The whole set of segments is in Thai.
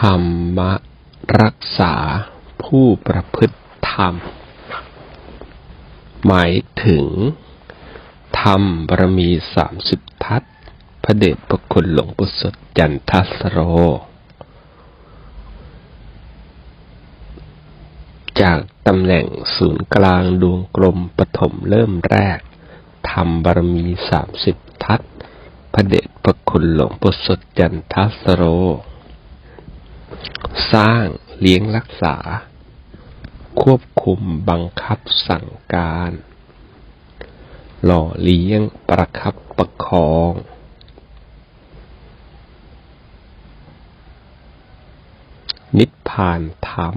ธรรมรักษาผู้ประพฤติธรรม หมายถึง ธรรมบารมีสามสิบทัศพระเดชพระคุณหลวงปู่สดจันทัสโร จากตำแหน่งศูนย์กลางดวงกลมปฐมเริ่มแรก ธรรมบารมีสามสิบทัศพระเดชพระคุณหลวงปู่สดจันทัสโร สร้างเลี้ยงรักษา ควบคุมบังคับสั่งการ หล่อเลี้ยงประคับประคอง นิพพานธรรม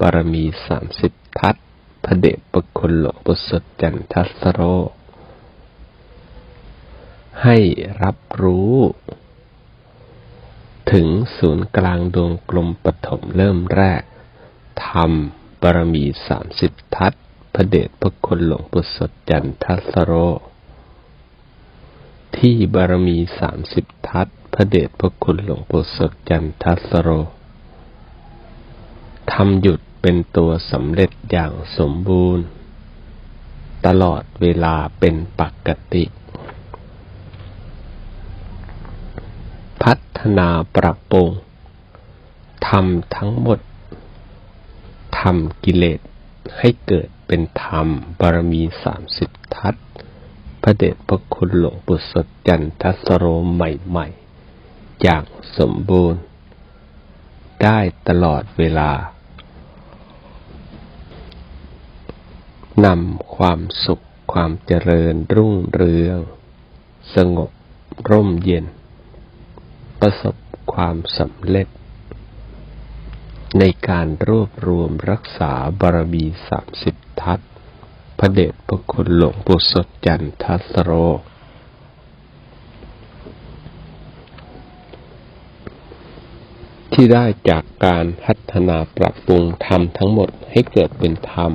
บารมีสามสิบทัศพระเดชพระคุณหลวงปู่สดจันทัสโร ให้รับรู้ ถึงศูนย์กลางดวงกลมปฐมเริ่มแรกธรรมบารมีสามสิบทัศพระเดชพระคุณหลวงปู่สดจันทสโร ที่บารมีสามสิบทัศพระเดชพระคุณหลวงปู่สดจันทสโรทำหยุดเป็นตัวสำเร็จอย่างสมบูรณ์ ตลอดเวลาเป็นปกติ พัฒนาปรับปรุงทำทั้งหมดทำกิเลสให้เกิดเป็นธรรมบารมีสามสิบทัศพระเดชพระคุณหลวงปู่สดจันทสโรใหม่ๆ อย่างสมบูรณ์ ได้ตลอดเวลานำความสุขความเจริญรุ่งเรือง สงบร่มเย็น ประสบความสำเร็จ ในการรวบรวมรักษาบารมีสามสิบทัศพระเดชพระคุณหลวงปู่สดจันทัสโร ที่ได้จากการพัฒนาปรับปรุงธรรมทั้งหมดให้เกิดเป็นธรรม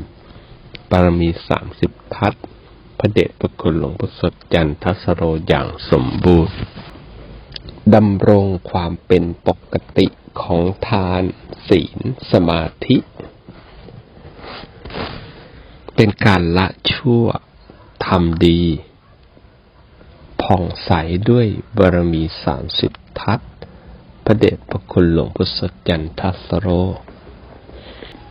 บารมีสามสิบทัศพระเดชพระคุณหลวงพ่สดจันทัสโรอย่างสมบูรณ์ ดำรงความเป็นปกติของทานศีลสมาธิ เป็นการละชั่วทำดี ผ่องใสด้วยบารมีสามสิบทัศพระเดชพระคุณหลวงพ่อสดจันทสโร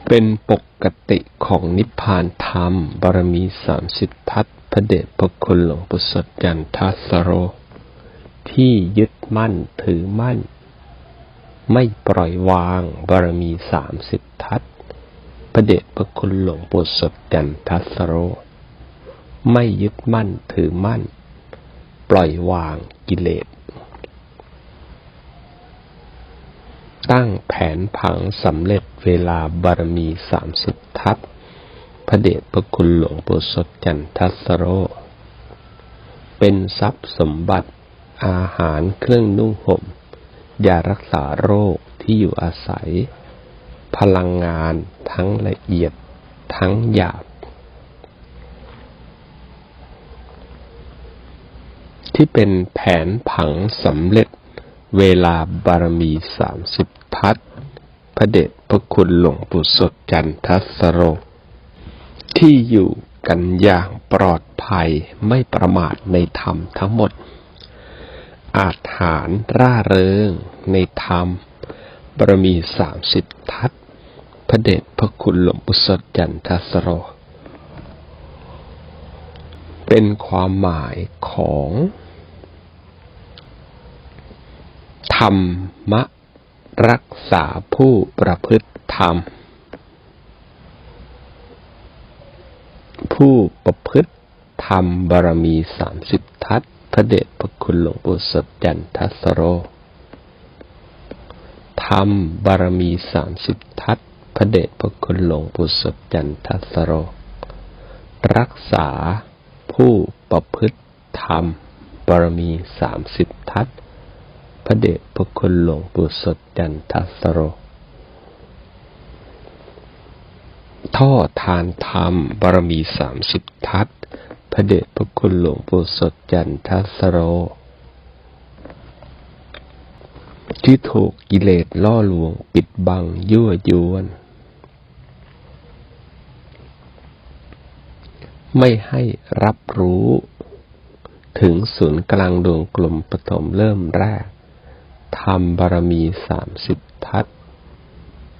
เป็นปกติของนิพพานธรรมบารมีสามสิบทัศพระเดชพระคุณหลวงปู่สดจันทสโร ที่ยึดมั่นถือมั่น ไม่ปล่อยวางบารมีสามสิบทัศพระเดชพระคุณหลวงปู่สดจันทัสโร ไม่ยึดมั่นถือมั่น ปล่อยวางกิเลส ตั้งแผนผังสำเร็จเวลาบารมีสามสิบทัศพระเดชพระคุณหลวงปู่สดจันทัสโรเป็นทรัพย์สมบัติ อาหารเครื่องนุ่งห่มยารักษาโรคที่อยู่อาศัย พลังงานทั้งละเอียดทั้งหยาบ ที่เป็นแผนผังสำเร็จเวลาบารมีสามสิบทัศพระเดชพระคุณหลวงปู่สดจันทสโร ที่อยู่กันอย่างปลอดภัยไม่ประมาทในธรรมทั้งหมด อาจหารร่าเริง ในธรรมบารมีสามสิบทัศพระเดชพระคุณหลวงปู่สดจันทสโร เป็นความหมายของ ธรรมะ รักษาผู้ประพฤติธรรม ผู้ประพฤติธรรมบารมีสามสิบทัศ พระเดชพระคุณหลวงปู่สดจันทัสโร ธรรมบารมีสามสิบทัศพระเดชพระคุณหลวงปู่สดจันทัสโร รักษาผู้ประพฤติธรรมบารมีสามสิบทัศพระเดชพระคุณหลวงปู่สดจันทัสโรท่อทานธรรมบารมีสามสิบทัศ พระเดชพระคุณหลวงปู่สดจันทสโร ที่ถูกกิเลสล่อลวงปิดบังยั่วยวน ไม่ให้รับรู้ ถึงศูนย์กลางดวงกลมปฐมเริ่มแรกทำบารมีสามสิบทัศ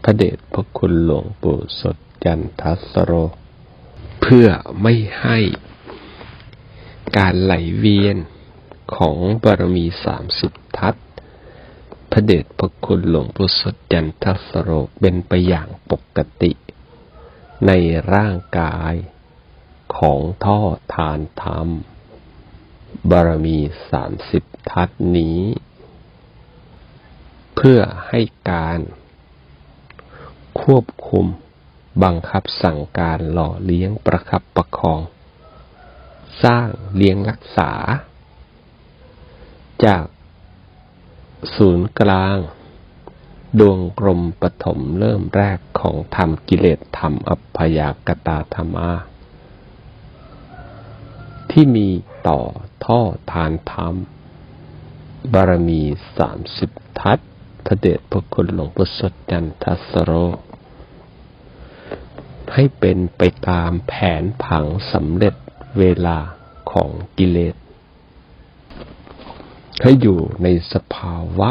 พระเดชพระคุณหลวงปู่สดจันทัสโร เพื่อไม่ให้ การไหลเวียนของบารมีสามสิบทัศพระเดชพระคุณหลวงปู่สดจันทัสโรเป็นไปอย่างปกติ ในร่างกายของท่อทานธรรม บารมีสามสิบทัศนี้ เพื่อให้การ ควบคุมบังคับสั่งการหล่อเลี้ยงประคับประคอง สร้างเลี้ยงรักษา จากศูนย์กลาง ดวงกลมปฐมเริ่มแรกของธรรมกิเลสธรรมอัพยากตาธรรมาที่มีต่อท่อทานธรรม บารมีสามสิบทัศพระเดชพระคุณหลวงปู่สดจันทัสโร ให้เป็นไปตามแผนผังสำเร็จ เวลาของกิเลส ให้อยู่ในสภาวะ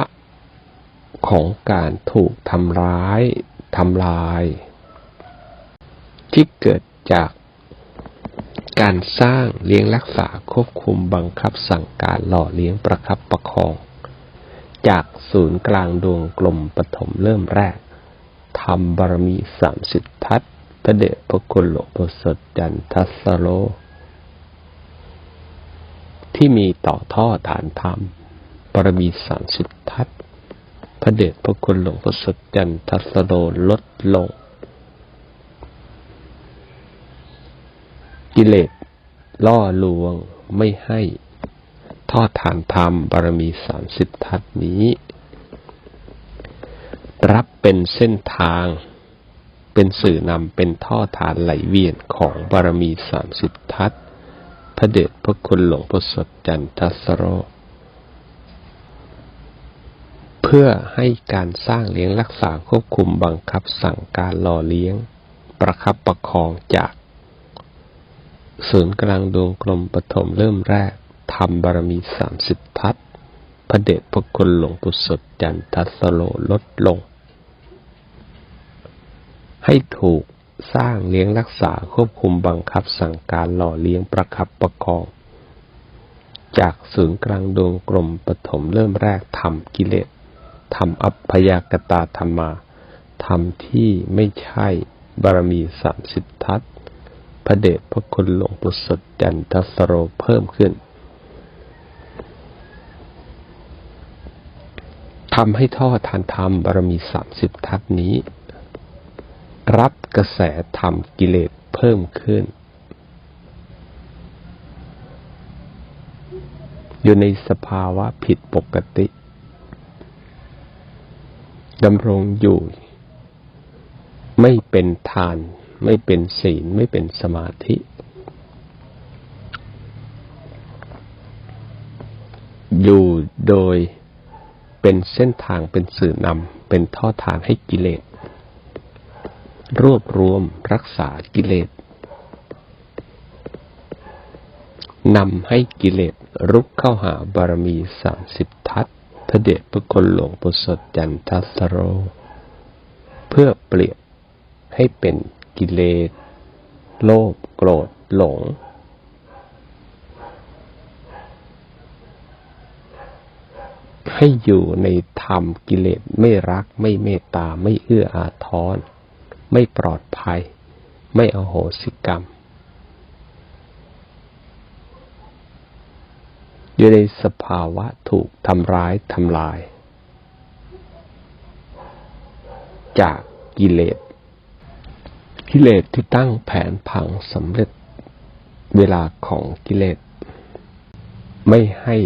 ของการถูกทำร้ายทำลาย ที่เกิดจากการสร้างเลี้ยงรักษาควบคุมบังคับสั่งการหล่อเลี้ยงประคับประคอง จากศูนย์กลางดวงกลมปฐมเริ่มแรกทำบารมีสามสิบทัศพระเดชพระคุณหลวงปสดจันทัสโล ที่มีต่อท่อฐานธรรมบารมีสามสิบทัศพระเดชพระคุณหลวงปู่สดจันทัสโลลดลง กิเลสล่อลวงไม่ให้ทอดฐานธรรมบารมีสามสิบทัศนี้ รับเป็นเส้นทาง เป็นสื่อนำเป็นท่อฐานไหลเวียนของบารมีสามสิบทัศ พระเดชพระคุณหลวงพ่อสดจันทัสโร เพื่อให้การสร้างเลี้ยงรักษาควบคุมบังคับสั่งการหล่อเลี้ยง ประคับประคองจาก ศูนย์กลางดวงกลมปฐมเริ่มแรกทำบารมีสามสิบทัศพระเดชพระคุณหลวงปู่สดจันทัสโลลดลง ให้ถูก สร้างเลี้ยงรักษาควบคุมบังคับสั่งการหล่อเลี้ยงประคับประคอง จากศูนย์กลางดวงกลมปฐมเริ่มแรกทำกิเลสทำอัพพยากตาธรรมาทำที่ไม่ใช่บารมีสามสิบทัศพระเดชพระคุณหลวงปู่สดจันทสโรเพิ่มขึ้นทำให้ท่อทานธรรมบารมีสามสิบทัศนี้ รับกระแสธรรมกิเลสเพิ่มขึ้น อยู่ในสภาวะผิดปกติดำรงอยู่ ไม่เป็นทาน ไม่เป็นศีล ไม่เป็นสมาธิ อยู่โดยเป็นเส้นทางเป็นสื่อนำเป็นท่อทางให้กิเลส รวบรวมรักษากิเลสนำให้กิเลสรุกเข้าหาบารมีสามสิบทัศพระเดชพระคุณหลวงปู่สดจันทัสโร เพื่อเปลี่ยนให้เป็นกิเลส โลภโกรธหลง ให้อยู่ในธรรมกิเลสไม่รักไม่เมตตาไม่เอื้ออาทร ไม่ปลอดภัย ไม่อโหสิกรรม อยู่ในสภาวะถูกทำร้ายทำลาย จากกิเลสกิเลสที่ตั้งแผนผังสำเร็จเวลาของกิเลส ไม่ให้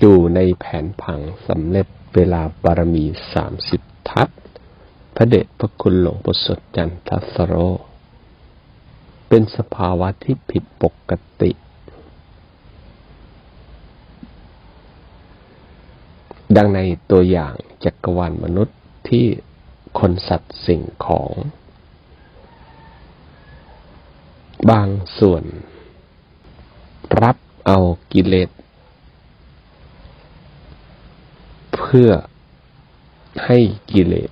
อยู่ในแผนผังสำเร็จเวลาบารมีสามสิบทัศ พระเดชพระคุณหลวงปู่สดจันทสโร เป็นสภาวะที่ผิดปกติ ดังในตัวอย่างจักรวาลมนุษย์ที่คนสัตว์สิ่งของ บางส่วน รับเอากิเลส เพื่อให้กิเลส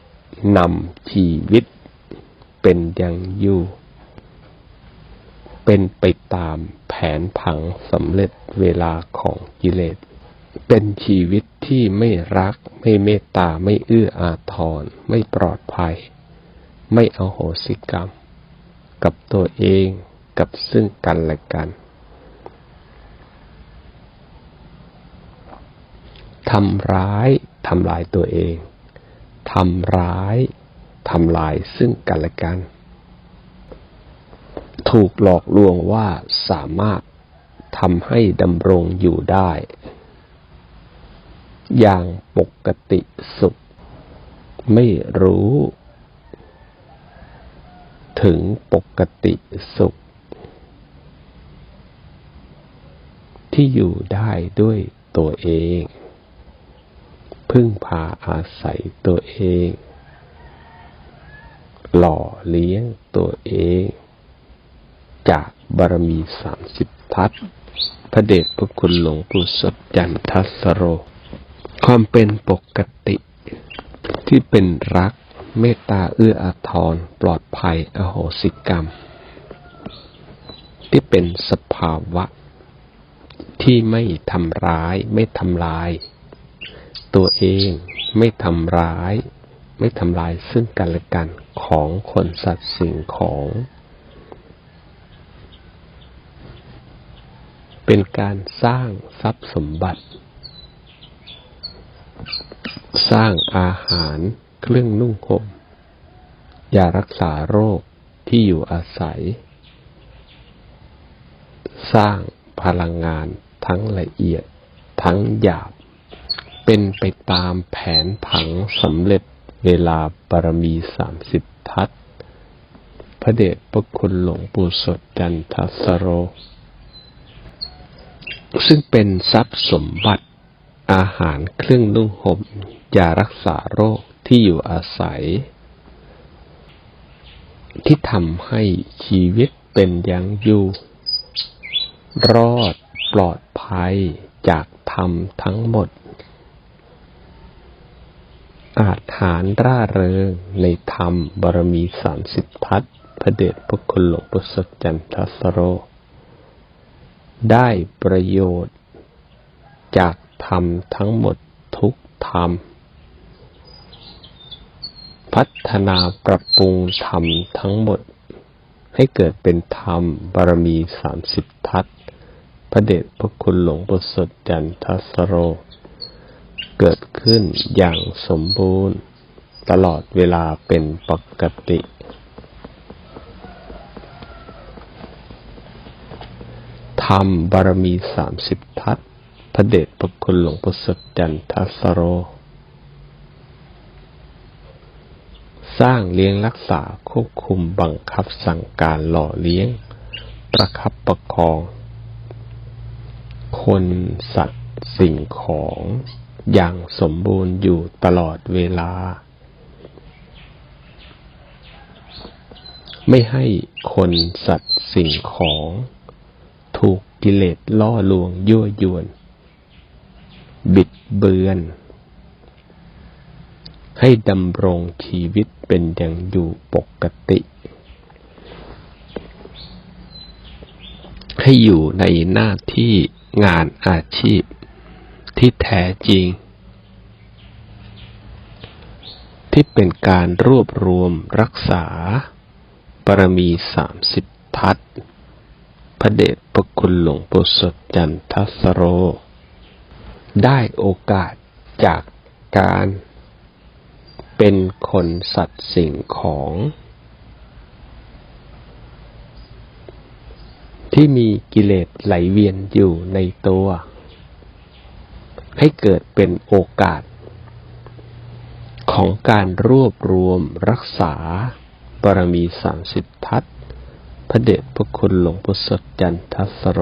นำชีวิต เป็นอย่างอยู่ เป็นไปตามแผนผังสำเร็จเวลาของกิเลส เป็นชีวิตที่ไม่รัก ไม่เมตตา ไม่เอื้ออาทร ไม่ปลอดภัย ไม่เอาโหสิกรรม กับตัวเองกับซึ่งกันและกันทำร้ายทำลายตัวเอง ทำร้ายทำลายซึ่งกันและกัน ถูกหลอกลวงว่าสามารถทำให้ดำรงอยู่ได้ อย่างปกติสุข ไม่รู้ ถึงปกติสุข ที่อยู่ได้ด้วยตัวเอง พึ่งพาอาศัยตัวเอง หล่อเลี้ยงตัวเอง จากบารมีสามสิบทัศพระเดชพระคุณหลวงปู่สดจันทัสโร ความเป็นปกติที่เป็นรักเมตตาเอื้ออาทรปลอดภัยอโหสิกรรม ที่เป็นสภาวะที่ไม่ทำร้ายไม่ทำลาย ตัวเองไม่ทำร้าย ไม่ทำลายซึ่งกันและกันของคนสัตว์สิ่งของ เป็นการสร้างทรัพย์สมบัติ สร้างอาหารเครื่องนุ่งห่มยารักษาโรคที่อยู่อาศัย สร้างพลังงานทั้งละเอียดทั้งหยาบ เป็นไปตามแผนผังสำเร็จเวลาบารมีสามสิบทัศพระเดชพระคุณหลวงปู่สดจันทสโร ซึ่งเป็นทรัพย์สมบัติอาหารเครื่องนุ่งห่มยารักษาโรคที่อยู่อาศัย ที่ทำให้ชีวิตเป็นอย่างอยู่ รอดปลอดภัยจากธรรมทั้งหมด อาจหารร่าเริงในธรรมบารมีสามสิบทัศน์พระเดชพระคุณหลวงปู่สจันทสโร ได้ประโยชน์ จากธรรมทั้งหมดทุกธรรม พัฒนาปรับปรุงธรรมทั้งหมด ให้เกิดเป็นธรรมบารมีสามสิบทัศน์พระเดชพระคุณหลวงปู่สจันทสโร เกิดขึ้นอย่างสมบูรณ์ ตลอดเวลาเป็นปกติ ธรรมบารมีสามสิบทัศพระเดชพระคุณหลวงปู่สดจันทสโร สร้างเลี้ยงรักษาควบคุมบังคับสั่งการหล่อเลี้ยง ประคับประคอง คนสัตว์สิ่งของ อย่างสมบูรณ์อยู่ตลอดเวลา ไม่ให้คนสัตว์สิ่งของ ถูกกิเลสล่อลวงยั่วยวน บิดเบือน ให้ดำรงชีวิตเป็นอย่างอยู่ปกติ ให้อยู่ในหน้าที่งานอาชีพ ที่แท้จริง ที่เป็นการรวบรวมรักษาปรมีสามสิบทัศพระเดชพระคุณหลวงปู่สดจันทสโร ได้โอกาสจากการเป็นคนสัตว์สิ่งของ ที่มีกิเลสไหลเวียนอยู่ในตัว ให้เกิดเป็นโอกาส ของการรวบรวมรักษาบารมีสามสิบทัศน์พระเดชพระคุณหลวงปู่สดจันทสโร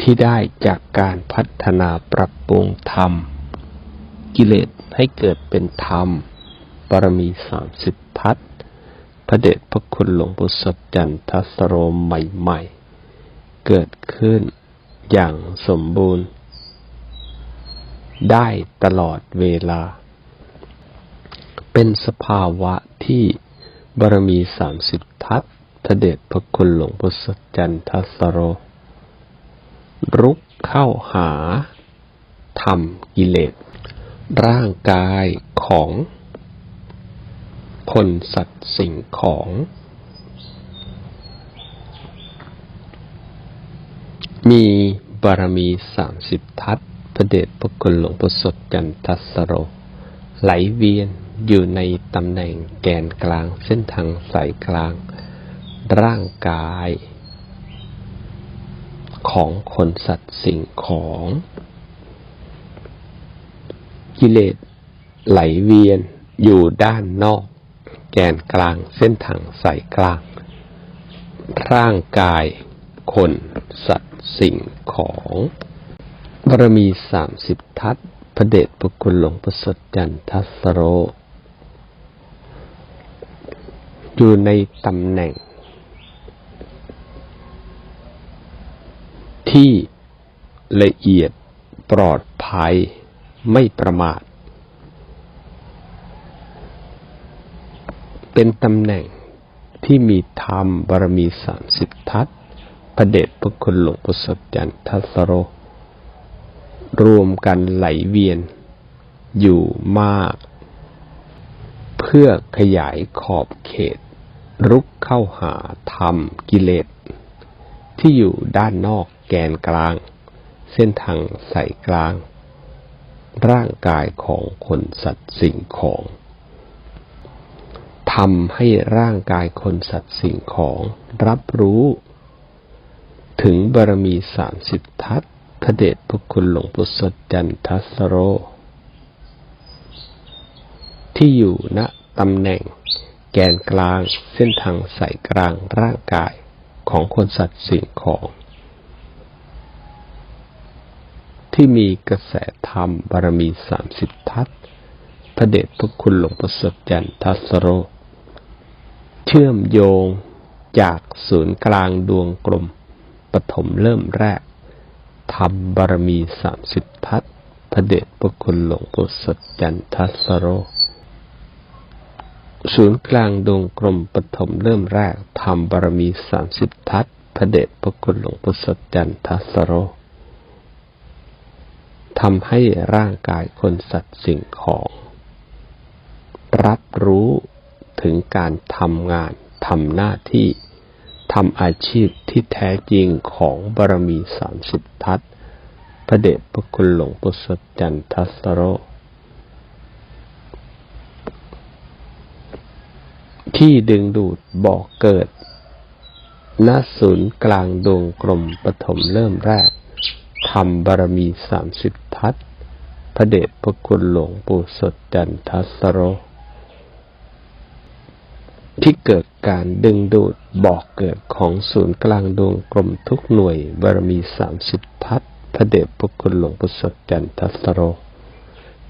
ที่ได้จากการพัฒนาปรับปรุงธรรม กิเลสให้เกิดเป็นธรรมบารมีสามสิบทัศน์พระเดชพระคุณหลวงปู่สดจันทสโรใหม่ ๆ เกิดขึ้นอย่างสมบูรณ์ ได้ตลอดเวลา เป็นสภาวะที่บารมีสามสิบทัศน์พระเดชพระคุณหลวงปู่สดจันทสโร รุกเข้าหาธรรมกิเลส ร่างกายของ คนสัตว์สิ่งของ มีบารมีสามสิบทัศ ระเดชพระคุณหลวงปู่สดจันทัสโร ไหลเวียนอยู่ในตำแหน่งแกนกลางเส้นทางสายกลาง ร่างกาย ของคนสัตว์สิ่งของ กิเลสไหลเวียนอยู่ด้านนอก แกนกลางเส้นทางสายกลาง ร่างกาย คน สัตว์สิ่งของ บารมีสามสิบทัศพระเดชพระคุณหลวงประสดจันทัสโร อยู่ในตำแหน่ง ที่ละเอียดปลอดภัยไม่ประมาท เป็นตำแหน่งที่มีธรรมบารมีสามสิบทัศพระเดชพระคุณหลวงปู่สดจันทัสโร รวมกันไหลเวียน อยู่มาก เพื่อขยายขอบเขต รุกเข้าหาธรรมกิเลส ที่อยู่ด้านนอกแกนกลาง เส้นทางสายกลาง ร่างกายของคนสัตว์สิ่งของทำให้ร่างกายคนสัตว์สิ่งของรับรู้ ถึงบารมีสามสิบทัศ พระเดชพระคุณหลวงปู่สดจันทัสโร ที่อยู่ณตำแหน่งแกนกลางเส้นทางสายกลางร่างกายของคนสัตว์สิ่งของ ที่มีกระแสธรรมบารมีสามสิบทัศพระเดชพระคุณหลวงปู่สดจันทัสโร เชื่อมโยงจากศูนย์กลางดวงกลมปฐมเริ่มแรก ทำบารมีสามสิบทัศพระเดชพระคุณหลวงปู่สดจันทัสโร ศูนย์กลางดวงกลมปฐมเริ่มแรกทำบารมีสามสิบทัศพระเดชพระคุณหลวงปู่สดจันทัสโรทำให้ร่างกายคนสัตว์สิ่งของ รับรู้ถึงการทำงานทำหน้าที่ ทำอาชีพที่แท้จริงของบารมีสามสิบทัศพระเดชพระคุณหลวงปู่สดจันทัสโร ที่ดึงดูดบ่อกเกิดณศูนย์กลางดวงกลมปฐมเริ่มแรกทำบารมีสามสิบทัศพระเดชพระคุณหลวงปู่สดจันทัสโร ที่เกิดการดึงดูด บอกเกิดของศูนย์กลางดวงกลมทุกหน่วยบารมีสามสิบทัศพระเดชพระคุณหลวงปู่สดจันทัสโร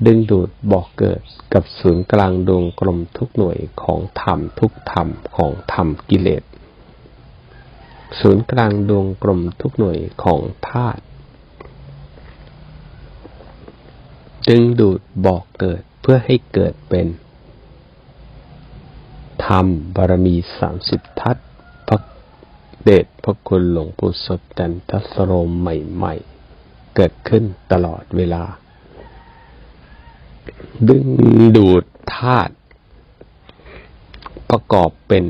ดึงดูดบอกเกิดกับศูนย์กลางดวงกลมทุกหน่วยของธรรมทุกธรรมของธรรมกิเลส ศูนย์กลางดวงกลมทุกหน่วยของธาตุดึงดูดบอกเกิดเพื่อให้เกิดเป็น ธรรมบารมีสามสิบทัศ เดชพระคุณหลวงปู่สดจันทสโรมใหม่ๆ เกิดขึ้นตลอดเวลา ดึงดูดธาตุประกอบเป็น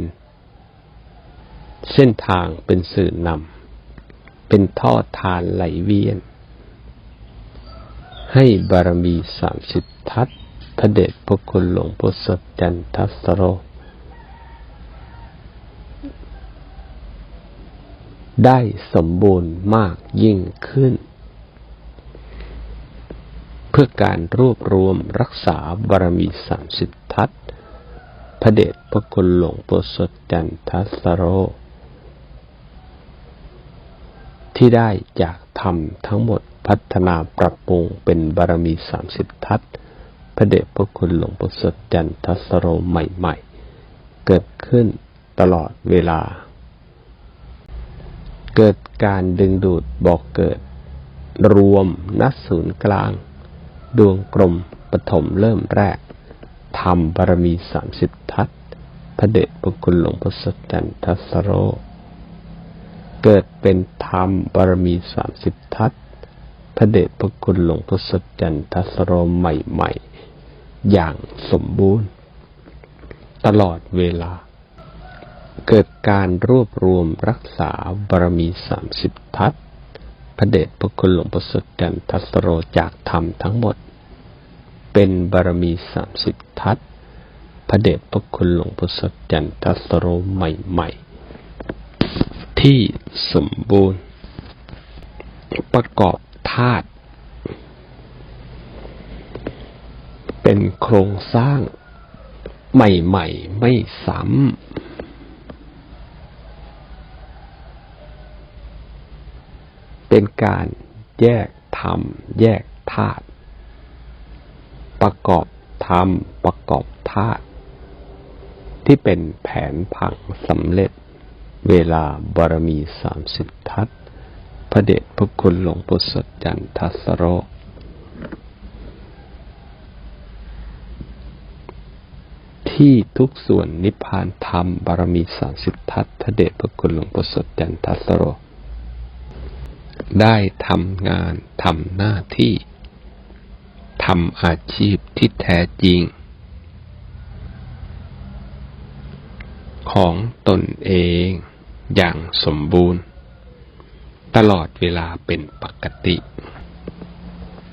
เส้นทางเป็นสื่อนำเป็นท่อทานไหลเวียน ให้บารมีสามสิบทัศพระเดชพระคุณหลวงปู่สดจันทสโร ได้สมบูรณ์มากยิ่งขึ้น เพื่อการรวบรวมรักษาบารมีสามสิบทัศพระเดชพระคุณหลวงปู่สดจันทัสโรทที่ได้จากทำทั้งหมดพัฒนาปรับปรุงเป็นบารมีสามสิบทัศพระเดชพระคุณหลวงปู่สดจันทัสโรใหม่ ๆ เกิดขึ้นตลอดเวลา เกิดการดึงดูดบอกเกิด รวมนัดศูนย์กลาง ดวงกลมปฐมเริ่มแรกทำบารมีสามสิบทัศพระเดชพระคุณหลวงปู่สดจันทัสโร เกิดเป็นธรรมบารมีสามสิบทัศพระเดชพระคุณหลวงพ่อสดจันทัสโรใหม่ๆ อย่างสมบูรณ์ ตลอดเวลา เกิดการรวบรวมรักษาบารมีสามสิบทัศพระเดชพระคุณหลวงพ่อสดจันทัสโรจากธรรมทั้งหมด เป็นบารมีสามสิบทัศพระเดชพระคุณหลวงพ่อสดจันทัสโรใหม่ ๆ ที่สมบูรณ์ ประกอบธาตุเป็นโครงสร้างใหม่ ๆ ไม่ซ้ำ เป็นการแยกธรรม แยกธาตุประกอบธรรม ประกอบธาตุที่เป็นแผนผังสำเร็จ เวลาบารมีสามสิบทัศพระเดชพระคุณหลวงปู่สดจันทัสโรที่ทุกส่วนนิพพานธรรมบารมีสามสิบทัศพระเดชพระคุณหลวงปู่สดจันทัสโร ได้ทำงานทำหน้าที่ทำอาชีพที่แท้จริง ของตนเองอย่างสมบูรณ์ ตลอดเวลาเป็นปกติ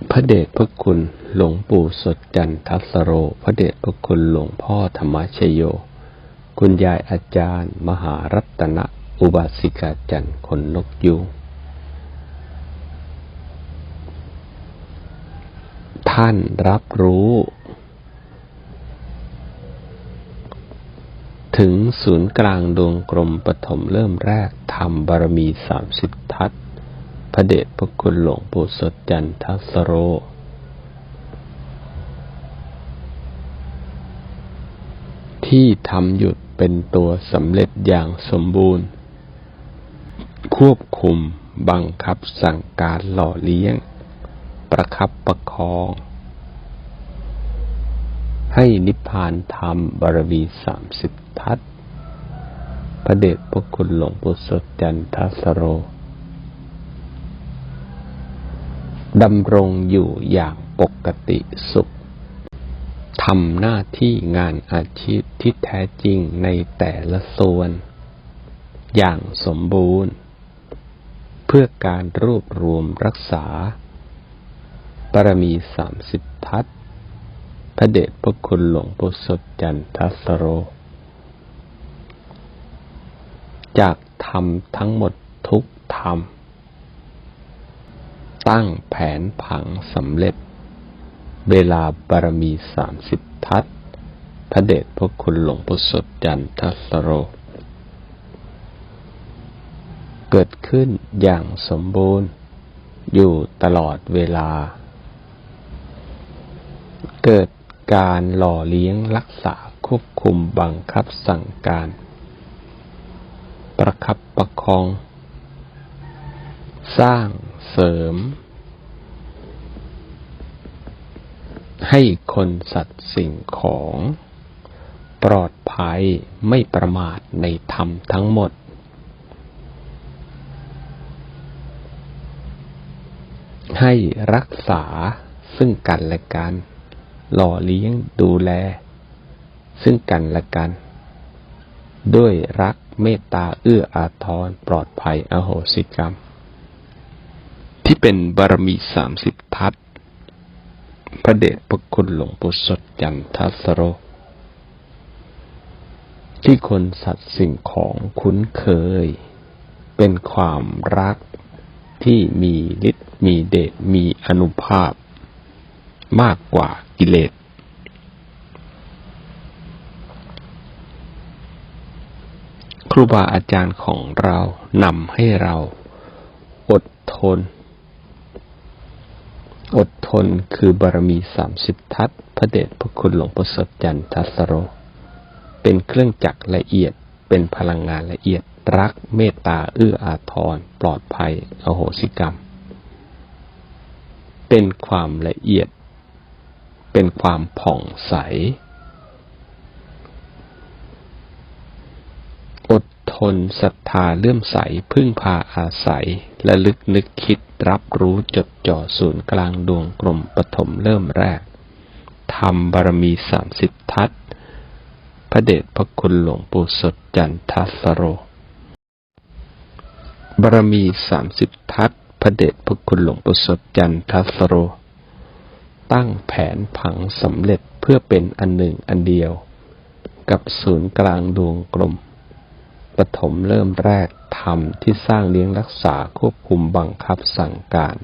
พระเดชพระคุณหลวงปู่สดจันทัสโร พระเดชพระคุณหลวงพ่อธรรมชโย คุณยายอาจารย์ มหารัตนอุบาสิกาจันทร์คนนกยูง ท่านรับรู้ ถึงศูนย์กลางดวงกลมปฐมเริ่มแรกทำบารมีสามสิบทัศพระเดชพระคุณหลวงปู่สดจันทสโร ที่ทำหยุดเป็นตัวสำเร็จอย่างสมบูรณ์ ควบคุมบังคับสั่งการหล่อเลี้ยง ประคับประคอง ให้นิพพานธรรมบารมีสามสิบทัศพระเดชพระคุณหลวงปู่สดจันทสโร ดำรงอยู่อย่างปกติสุขทำหน้าที่งานอาชีพที่แท้จริงในแต่ละส่วน อย่างสมบูรณ์ เพื่อการรวบรวมรักษาบารมีสามสิบทัศ พระเดชพระคุณหลวงปู่สดจันทสโร จากธรรมทั้งหมดทุกธรรม ตั้งแผนผังสำเร็จ เวลาบารมีสามสิบทัศพระเดชพระคุณหลวงปู่สดจันทสโร เกิดขึ้นอย่างสมบูรณ์ อยู่ตลอดเวลา เกิด การหล่อเลี้ยงรักษาควบคุมบังคับสั่งการ ประคับประคอง สร้างเสริม ให้คนสัตว์สิ่งของ ปลอดภัยไม่ประมาทในธรรมทั้งหมด ให้รักษาซึ่งกันและกัน หล่อเลี้ยงดูแล ซึ่งกันและกัน ด้วยรักเมตตาเอื้ออาทรปลอดภัยอโหสิกรรม ที่เป็นบารมีสามสิบทัศพระเดชพระคุณหลวงปู่สดจันทัสโร ที่คนสัตว์สิ่งของคุ้นเคย เป็นความรักที่มีฤทธิ์มีเดชมีอนุภาพมากกว่า กิเลส ครูบาอาจารย์ของเรานำให้เราอดทน อดทนคือบารมีสามสิบทัศพระเดชพระคุณหลวงพ่อสดจันทัสโร เป็นเครื่องจักรละเอียดเป็นพลังงานละเอียดรักเมตตาเอื้ออาทร ปลอดภัย อโหสิกรรม เป็นความละเอียด เป็นความผ่องใส อดทนศรัทธาเลื่อมใสพึ่งพาอาศัย และลึกนึกคิดรับรู้จดจ่อศูนย์กลางดวงกลมปฐมเริ่มแรกทำบารมีสามสิบทัศพระเดชพระคุณหลวงปู่สดจันทัสโร บารมีสามสิบทัศพระเดชพระคุณหลวงปู่สดจันทัสโร ตั้งแผนผังสำเร็จเพื่อเป็นอันหนึ่งอันเดียว กับศูนย์กลางดวงกลมปฐมเริ่มแรกธรรมที่สร้างเลี้ยงรักษาควบคุมบังคับสั่งการ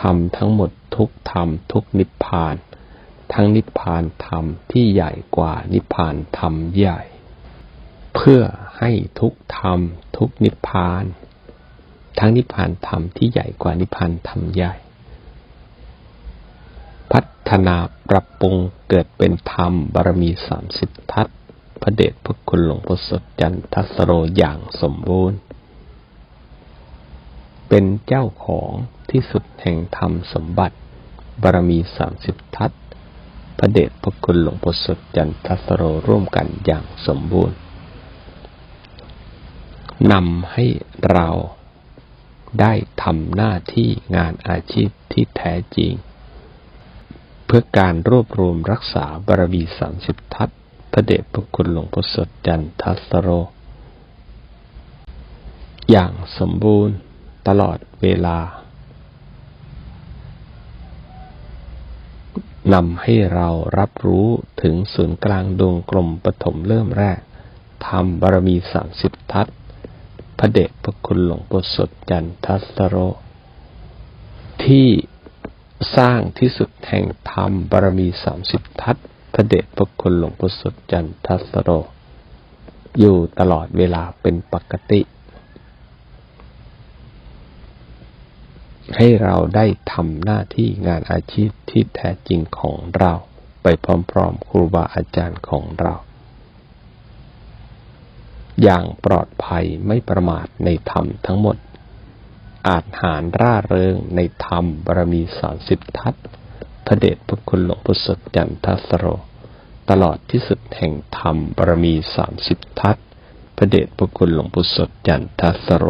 ธรรมทั้งหมดทุกธรรมทุกนิพพาน ทั้งนิพพานธรรมที่ใหญ่กว่านิพพานธรรมใหญ่ เพื่อให้ทุกธรรมทุกนิพพาน ทั้งนิพพานธรรมที่ใหญ่กว่านิพพานธรรมใหญ่ ฒนาปรับปรุงเกิดเป็นธรรมบารมีสามสิบทัศพระเดชพระคุณหลวงพ่อสดจันทัสโรอย่างสมบูรณ์ เป็นเจ้าของที่สุดแห่งธรรมสมบัติ บารมีสามสิบทัศพระเดชพระคุณหลวงพ่อสดจันทัสโรร่วมกันอย่างสมบูรณ์นำให้เราได้ทำหน้าที่งานอาชีพที่แท้จริง เพื่อการรวบรวมรักษาบารมีสามสิบทัศพระเดชพระคุณหลวงพ่อสดจันทัสโร อย่างสมบูรณ์ตลอดเวลานำให้เรารับรู้ถึงศูนย์กลางดวงกลมปฐมเริ่มแรกทำบารมีสามสิบทัศพระเดชพระคุณหลวงปู่สดจันทัสโร ที่ สร้างที่สุดแห่งธรรมบารมีสามสิบทัศพระเดชพระคุณหลวงปู่สดจันทัสโร อยู่ตลอดเวลาเป็นปกติ ให้เราได้ทำหน้าที่งานอาชีพที่แท้จริงของเรา ไปพร้อมๆครูบาอาจารย์ของเรา อย่างปลอดภัยไม่ประมาทในธรรมทั้งหมด อาจหารร่าเริงในธรรมบารมีสามสิบทัศพระเดชพระคุณหลวงพุทธจันทัสโร ตลอดที่สุดแห่งธรรมบารมีสามสิบทัศพระเดชพระคุณหลวงพุทธจันทัสโร